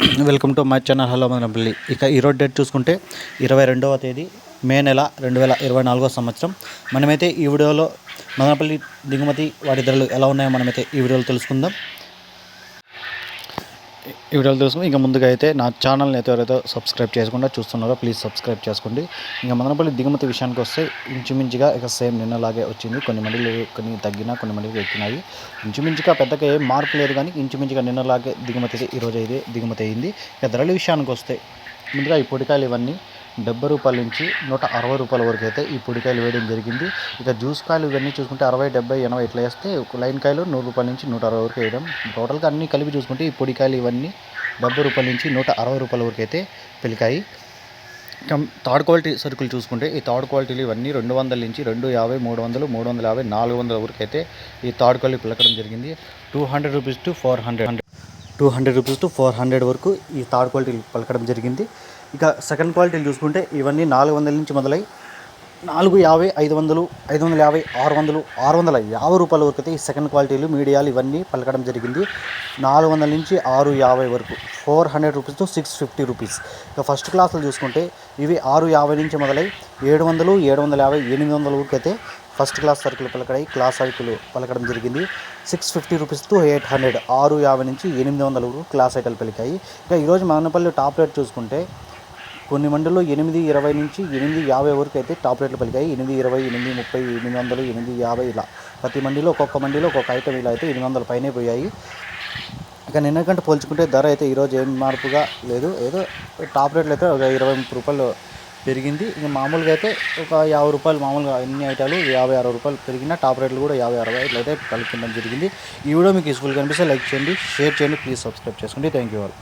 Welcome to my channel. Hello Madanapalle. ఇక ఈరోజు date చూసుకుంటే ఇరవై రెండవ తేదీ మే నెల రెండు వేల ఇరవై నాలుగో సంవత్సరం. మనమైతే ఈ వీడియోలో మదనపల్లి దిగుమతి వాటి ధరలు ఎలా ఉన్నాయో మనమైతే ఈ వీడియోలో తెలుసుకుందాం. ఈ వీడియోలో ఇంకా ముందుగా అయితే నా ఛానల్ని అయితే ఎవరైతే సబ్స్క్రైబ్ చేసుకుంటా చూస్తున్నారో ప్లీజ్ సబ్స్క్రైబ్ చేసుకోండి. ఇంకా మదనపల్లి దిగుమతి విషయానికి వస్తే ఇంచుమించుగా ఇక సేమ్ నిన్నలాగే వచ్చింది. కొన్ని మండలు కొన్ని తగ్గినా కొన్ని మండలు ఎక్కినాయి ఇంచుమించుగా పెద్దగా ఏం మార్పు లేదు కానీ ఇంచుమించుగా నిన్నలాగే దిగుమతి అయితే ఈరోజు అయితే దిగుమతి అయింది. ఇక ధరల విషయానికి వస్తే ముందుగా ఈ పొడికాయలు ఇవన్నీ డెబ్బై రూపాయల నుంచి నూట అరవై రూపాయల వరకు అయితే ఈ పొడికాయలు వేయడం జరిగింది. ఇక జ్యూస్ కాయలు ఇవన్నీ చూసుకుంటే అరవై డెబ్బై ఎనభై ఇట్లా వేస్తే ఒక లైన్ కాయలు నూరు రూపాయల నుంచి నూట అరవై వరకు వేయడం. టోటల్గా అన్నీ కలిపి చూసుకుంటే ఈ పొడికాయలు ఇవన్నీ డెబ్బై రూపాయల నుంచి నూట అరవై రూపాయల వరకు అయితే పెరిగాయి థర్డ్ క్వాలిటీ సరుకులు చూసుకుంటే ఈ థర్డ్ క్వాలిటీలు ఇవన్నీ రెండు వందల నుంచి రెండు యాభై మూడు వందలు మూడు వందల యాభై నాలుగు వందల వరకు అయితే ఈ థర్డ్ క్వాలిటీ పిలకడం జరిగింది. Two hundred rupees to four hundred. Two hundred rupees to four hundred వరకు ఈ థర్డ్ క్వాలిటీ పలకడం జరిగింది. ఇక సెకండ్ క్వాలిటీలు చూసుకుంటే ఇవన్నీ నాలుగు వందల నుంచి మొదలై నాలుగు యాభై ఐదు వందలు ఐదు వందల యాభై ఆరు వందలు ఆరు వందల యాభై రూపాయల వరకు అయితే ఈ సెకండ్ క్వాలిటీలు మీడియాలు ఇవన్నీ పలకడం జరిగింది. నాలుగు వందల నుంచి ఆరు యాభై వరకు four hundred rupees to six fifty rupees. ఇక ఫస్ట్ క్లాసులు చూసుకుంటే ఇవి ఆరు యాభై నుంచి మొదలై ఏడు వందలు ఏడు వందల యాభై ఎనిమిది వందల వరకు అయితే ఫస్ట్ క్లాస్ సరుకులు పలకడాయి క్లాస్ సరుకులు పలకడం జరిగింది. Six fifty rupees to eight hundred ఆరు యాభై నుంచి ఎనిమిది వందల వరకు క్లాస్ ఐటలు పలికాయి. ఇక ఈరోజు మదనపల్లి టాప్ రేట్ చూసుకుంటే కొన్ని మండల్లో ఎనిమిది ఇరవై నుంచి ఎనిమిది యాభై వరకు అయితే టాప్ రేట్లు పలికాయి. ఎనిమిది ఇరవై ఎనిమిది ముప్పై ఎనిమిది వందలు ఎనిమిది యాభై ఇలా ప్రతి మండిలో ఒక్కొక్క మండిలో ఒక్కొక్క ఐటమ్ ఇలా అయితే ఎనిమిది వందల పైనే పోయాయి. ఇక నిన్న కంటే పోల్చుకుంటే ధర అయితే ఈరోజు ఏం మార్పుగా లేదు. ఏదో టాప్ రేట్లు అయితే ఒక ఇరవై ముప్పై రూపాయలు పెరిగింది. ఇక మామూలుగా అయితే ఒక యాభై రూపాయలు మామూలుగా అన్ని ఐటాలు? యాభై అరవై రూపాయలు పెరిగినా టాప్ రేట్లు కూడా యాభై అరవై ఇట్లయితే పలుకుండం జరిగింది. ఈ వీడియో మీకు యూస్ఫుల్ కనిపిస్తే లైక్ చేయండి షేర్ చేయండి ప్లీజ్ సబ్స్క్రైబ్ చేసుకోండి. Thank you all.